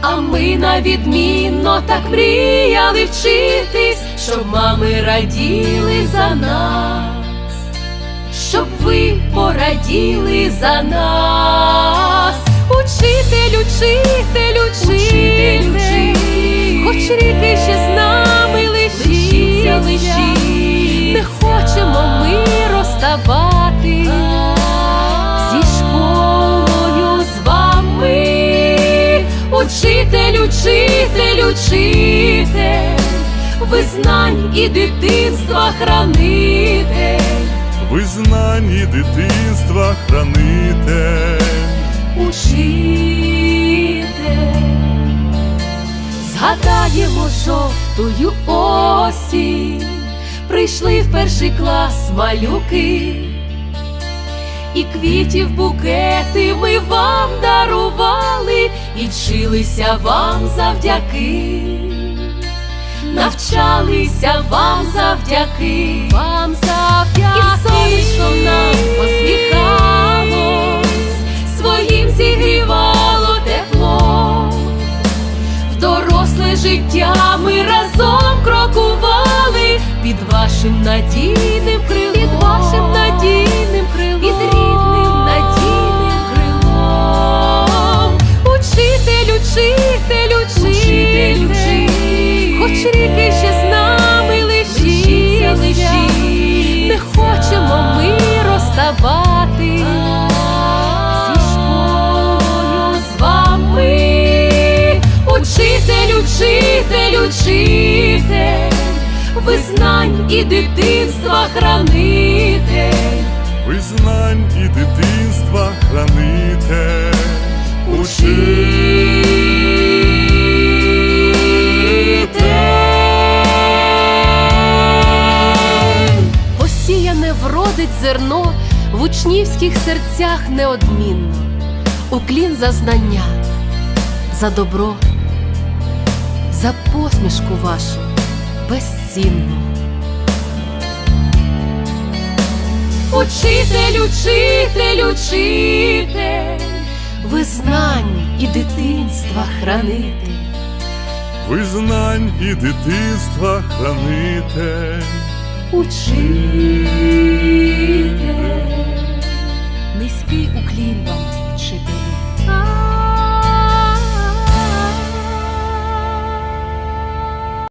А ми на відмінно так мріяли вчитись, щоб мами раділи за нас, щоб ви пораділи за нас. Учитель, учитель, учитель, хоч ріки ще з нами лишіться, лишіть, не хочемо ми розставати учитель, учитель, ви знань і дитинства хранитель. Визнань і дитинства хранитель. Учитель, згадаємо жовтую осінь, прийшли в перший клас малюки, і квітів букети ми вам дарували, і вчилися вам завдяки, навчалися вам завдяки, вам завдяки, і сонечко нам посміхалось, своїм зігрівало тепло. В доросле життя ми разом крокували під вашим надійним розставати зі школою з вами. Учитель, учитель, учитель, ви знань і дитинства хранитель. Визнань і дитинства хранитель. Учитель. Посіяне вродить зерно в учнівських серцях неодмінно, уклін за знання, за добро, за посмішку вашу безцінну. Учитель, учитель, учитель, ви і дитинства хранитель. Визнань і дитинства хранитель. Учитель, низький уклін вам, вчителі.